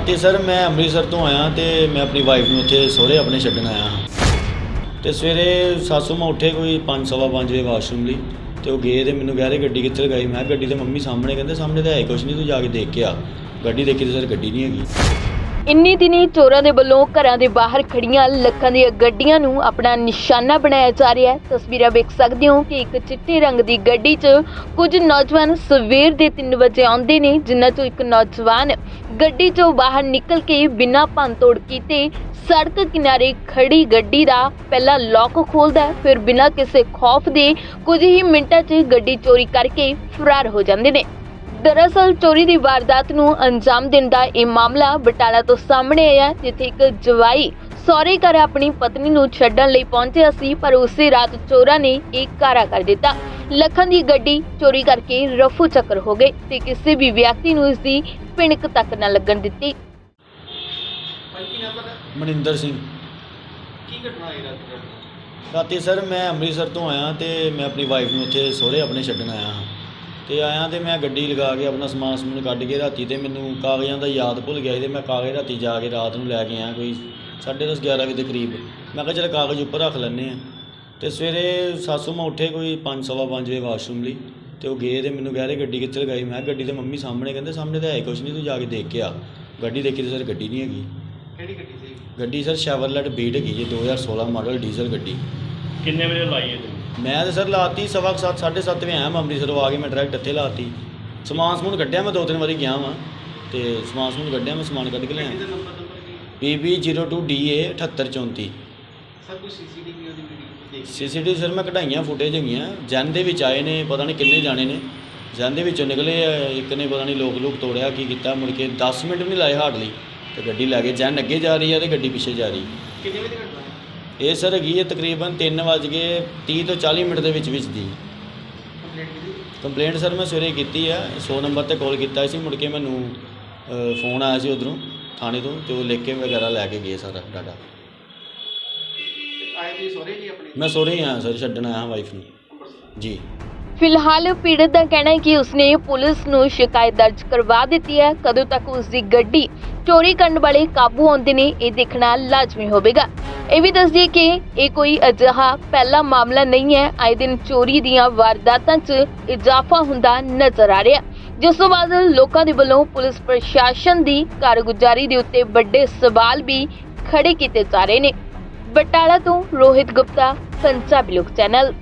ਰਾਤੀ ਸਰ ਮੈਂ ਅੰਮ੍ਰਿਤਸਰ ਤੋਂ ਆਇਆ ਤੇ ਮੈਂ ਆਪਣੀ ਵਾਈਫ ਨੂੰ ਉੱਥੇ ਸਹੁਰੇ ਆਪਣੇ ਛੱਡਣ ਆਇਆ ਹਾਂ। ਤੇ ਸਵੇਰੇ ਸਾਸੂ ਮਾਂ ਉੱਠੇ ਕੋਈ 5:30 ਵਜੇ ਵਾਸ਼ਰੂਮ ਲਈ ਤੇ ਉਹ ਗਏ ਤੇ ਮੈਨੂੰ ਕਹਿ ਰਹੇ ਗੱਡੀ ਕਿੱਥੇ ਲਗਾਈ ਮੈਂ ਕਿਹਾ ਗੱਡੀ ਤੇ ਮੰਮੀ ਸਾਹਮਣੇ ਕਹਿੰਦੇ, ਸਾਹਮਣੇ ਤਾਂ ਹੈ ਕੁਛ ਨਹੀਂ, ਤੂੰ ਜਾ ਕੇ ਦੇਖ ਕੇ ਆ। ਗੱਡੀ ਦੇਖੀ ਤੇ ਸਰ ਗੱਡੀ ਨਹੀਂ ਹੈਗੀ। ਇੰਨੀ ਦਿਨੀ ਚੋਰਾਂ ਦੇ ਵੱਲੋਂ ਘਰਾਂ ਦੇ ਬਾਹਰ ਖੜੀਆਂ ਲੱਖਾਂ ਦੀਆਂ ਗੱਡੀਆਂ ਨੂੰ ਆਪਣਾ ਨਿਸ਼ਾਨਾ ਬਣਾਇਆ ਜਾ ਰਿਹਾ ਹੈ। ਤਸਵੀਰਾਂ ਵੇਖ ਸਕਦੇ ਹੋ ਕਿ ਇੱਕ ਚਿੱਟੇ ਰੰਗ ਦੀ ਗੱਡੀ 'ਚ ਕੁਝ ਨੌਜਵਾਨ ਸਵੇਰ ਦੇ 3 ਵਜੇ ਆਉਂਦੇ ਨੇ, ਜਿਨ੍ਹਾਂ 'ਚੋਂ ਇੱਕ ਨੌਜਵਾਨ ਗੱਡੀ 'ਚੋਂ ਬਾਹਰ ਨਿਕਲ ਕੇ ਬਿਨਾਂ ਭੰਨਤੋੜ ਕੀਤੇ ਸੜਕ ਕਿਨਾਰੇ ਖੜੀ ਗੱਡੀ ਦਾ ਪਹਿਲਾਂ ਲੋਕ ਖੋਲਦਾ ਹੈ, ਫਿਰ ਬਿਨਾਂ ਕਿਸੇ ਖੌਫ ਦੇ ਕੁਝ ਹੀ ਮਿੰਟਾਂ 'ਚ ਗੱਡੀ ਚੋਰੀ ਕਰਕੇ ਫਰਾਰ ਹੋ ਜਾਂਦੇ ਨੇ। ਦਰਅਸਲ ਚੋਰੀ ਦੀ ਵਾਰਦਾਤ ਨੂੰ ਅੰਜਾਮ ਦੇਣ ਦਾ ਇਹ ਮਾਮਲਾ ਬਟਾਲਾ ਤੋਂ ਸਾਹਮਣੇ ਆਇਆ ਜਿੱਥੇ ਇੱਕ ਜਵਾਈ ਸਹੁਰੇ ਘਰ ਆਪਣੀ ਪਤਨੀ ਨੂੰ ਛੱਡਣ ਲਈ ਪਹੁੰਚਿਆ ਸੀ ਪਰ ਉਸੇ ਰਾਤ ਚੋਰਾਂ ਨੇ ਇਹ ਕਾਰਾ ਕਰ ਦਿੱਤਾ। ਲੱਖਾਂ ਦੀ ਗੱਡੀ ਚੋਰੀ ਕਰਕੇ ਰਫੂ ਚੱਕਰ ਹੋ ਗਏ ਤੇ ਕਿਸੇ ਵੀ ਵਿਅਕਤੀ ਨੂੰ ਇਸ ਦੀ ਪਿਣਕ ਤੱਕ ਨਾ ਲੱਗਣ ਦਿੱਤੀ। ਮਨਿੰਦਰ ਸਿੰਘ। ਕੀ ਘਟਨਾ ਹੋਈ ਰਾਤ ਨੂੰ? ਰਾਤੀ ਸਰ ਮੈਂ ਅੰਮ੍ਰਿਤਸਰ ਤੋਂ ਆਇਆ ਤੇ ਮੈਂ ਆਪਣੀ ਵਾਈਫ ਨੂੰ ਉੱਥੇ ਸਹੁਰੇ ਆਪਣੇ ਛੱਡਣ ਆਇਆ ਹਾਂ। ਤੇ ਆਇਆ ਤੇ ਮੈਂ ਗੱਡੀ ਲਗਾ ਕੇ ਆਪਣਾ ਸਮਾਨ ਸਮੂਨ ਕੱਢ ਕੇ ਰਾਤੀ ਤੇ ਮੈਨੂੰ ਕਾਗਜ਼ਾਂ ਦਾ ਯਾਦ ਭੁੱਲ ਗਿਆ ਸੀ ਤੇ ਮੈਂ ਕਾਗਜ਼ ਰਾਤੀ ਜਾ ਕੇ ਰਾਤ ਨੂੰ ਲੈ ਕੇ ਆਇਆ ਕੋਈ 10:30 11 ਵਜੇ ਦੇ ਕਰੀਬ। ਮੈਂ ਕਿਹਾ ਚਲ ਕਾਗਜ਼ ਉੱਪਰ ਰੱਖ ਲੈਂਦੇ ਆ ਤੇ ਸਵੇਰੇ ਸਾਸੂ ਮਾਂ ਉੱਠੇ ਕੋਈ 5:30 ਵਜੇ ਵਾਸ਼ਰੂਮ ਲਈ ਤੇ ਉਹ ਗਏ ਤੇ ਮੈਨੂੰ ਕਹਿ ਰਹੇ ਗੱਡੀ ਕਿੱਥੇ ਲਗਾਈ? ਮੈਂ ਕਿਹਾ ਗੱਡੀ ਤੇ ਮੰਮੀ ਸਾਹਮਣੇ ਕਹਿੰਦੇ ਸਾਹਮਣੇ ਤਾਂ ਹੈ ਕੁਛ ਨਹੀਂ ਤੂੰ ਜਾ ਕੇ ਦੇਖ ਕੇ ਆ। ਗੱਡੀ ਦੇਖੀ ਤੇ ਸਰ ਗੱਡੀ ਨਹੀਂ ਹੈਗੀ। ਕਿਹੜੀ ਗੱਡੀ ਸੀ? ਗੱਡੀ ਸਰ ਸ਼ੈਵਰਲੈਟ ਬੀਟ ਹੈਗੀ ਜੀ 2016 ਮਾਡਲ ਡੀਜ਼ਲ ਗੱਡੀ। ਕਿੰਨੇ ਵਜੇ ਲਾਈ ਹੈ ਤੁਸੀਂ ਮੈਂ ਤੇ ਸਰ ਲਾਤੀ ਸਵਾ ਕੁ ਸੱਤ ਸਾਢੇ ਸੱਤ ਵਜੇ ਆਇਆ ਮੈਂ ਅੰਮ੍ਰਿਤਸਰੋਂ ਆ ਕੇ ਮੈਂ ਡਾਇਰੈਕਟ ਇੱਥੇ ਲਾਤੀ। ਸਮਾਨ ਸਮੂਨ ਕੱਢਿਆ ਮੈਂ ਦੋ ਤਿੰਨ ਵਾਰੀ ਗਿਆ ਵਾਂ। ਤੇ ਸਮਾਨ ਸਮੂਨ ਕੱਢਿਆ ਮੈਂ ਸਮਾਨ ਕੱਢ ਕੇ ਲਿਆ ਕੀ PB02DA 7834 ਸਰ ਕੋਈ ਸੀਸੀਟੀਵੀ ਉਹਦੀ ਵੀਡੀਓ ਸੀਸੀਟੀਵੀ ਸਰ ਮੈਂ ਕਢਾਈਆਂ ਫੁਟੇਜ ਹੈਗੀਆਂ। ਜਨ ਦੇ ਵਿੱਚ ਆਏ ਨੇ ਪਤਾ ਨਹੀਂ ਕਿੰਨੇ ਜਾਣੇ ਨੇ। ਜਨ ਦੇ ਵਿੱਚੋਂ ਨਿਕਲੇ ਇੱਕ ਨੇ ਪਤਾ ਨਹੀਂ ਲੋਕ ਲੋਕ ਤੋੜਿਆ ਕੀ ਕੀਤਾ ਮੁੜ ਕੇ 10 ਮਿੰਟ ਵੀ ਨਹੀਂ ਲਾਏ ਹਾਰਡਲੀ। ਤੇ ਗੱਡੀ ਲੈ ਕੇ ਜਨ ਅੱਗੇ ਜਾ ਰਹੀ ਹੈ ਤੇ ਗੱਡੀ ਪਿੱਛੇ ਜਾ ਰਹੀ। ਕਿੰਨੇ ਵਜੇ ਘਟਨਾ? ਇਹ ਸਰ ਹੈਗੀ ਹੈ ਤਕਰੀਬਨ 3 ਵਜ ਕੇ 30 ਤੋਂ 40 ਮਿੰਟ ਦੇ ਵਿੱਚ ਵਿੱਚ ਦੀ। ਕੰਪਲੇਂਟ ਸਰ ਮੈਂ ਸਵੇਰੇ ਕੀਤੀ ਆ 100 ਨੰਬਰ ਤੇ ਕਾਲ ਕੀਤਾ ਸੀ ਮੁੜ ਕੇ ਮੈਨੂੰ ਫੋਨ ਆਇਆ ਸੀ ਉਧਰੋਂ ਥਾਣੇ ਤੋਂ ਤੇ ਉਹ ਲਿਖ ਕੇ ਵਗੈਰਾ ਲੈ ਕੇ ਗਏ ਸਾਰਾ ਡਾਟਾ ਮੈਂ ਸੋਰੇ ਹੀ ਆਇਆ ਸਰ ਛੱਡਣ ਆਇਆ ਵਾਈਫ ਨੂੰ। ਜੀ। ਫਿਲਹਾਲ ਪੀੜਤ ਦਾ ਕਹਿਣਾ ਹੈ ਕਿ ਉਸਨੇ ਪੁਲਿਸ ਨੂੰ ਸ਼ਿਕਾਇਤ ਦਰਜ ਕਰਵਾ ਦਿੱਤੀ ਹੈ। ਕਦੋਂ ਤੱਕ ਉਸ ਦੀ ਗੱਡੀ ਚੋਰੀ ਕਰਨ ਵਾਲੇ ਕਾਬੂ ਆਉਂਦੇ ਨੇ, ਇਹ ਦੇਖਣਾ ਲਾਜ਼ਮੀ ਹੋਵੇਗਾ। ਇਹ ਵੀ ਦੱਸ ਦਈਏ ਕਿ ਇਹ ਕੋਈ ਅਜਿਹਾ ਪਹਿਲਾ ਮਾਮਲਾ ਨਹੀਂ ਹੈ। ਆਏ ਦਿਨ ਚੋਰੀ ਦੀਆਂ ਵਾਰਦਾਤਾਂ 'ਚ ਇਜ਼ਾਫਾ ਹੁੰਦਾ ਨਜ਼ਰ ਆ ਰਿਹਾ ਜਿਸ ਤੋਂ ਬਾਅਦ ਲੋਕਾਂ ਦੇ ਵੱਲੋਂ ਪੁਲਿਸ ਪ੍ਰਸ਼ਾਸਨ ਦੀ ਕਾਰਗੁਜ਼ਾਰੀ ਦੇ ਉੱਤੇ ਵੱਡੇ ਸਵਾਲ ਵੀ ਖੜੇ ਕੀਤੇ ਜਾ ਰਹੇ ਨੇ। ਬਟਾਲਾ ਤੋਂ ਰੋਹਿਤ ਗੁਪਤਾ ਪੰਜਾਬੀ ਲੋਕ ਚੈਨਲ।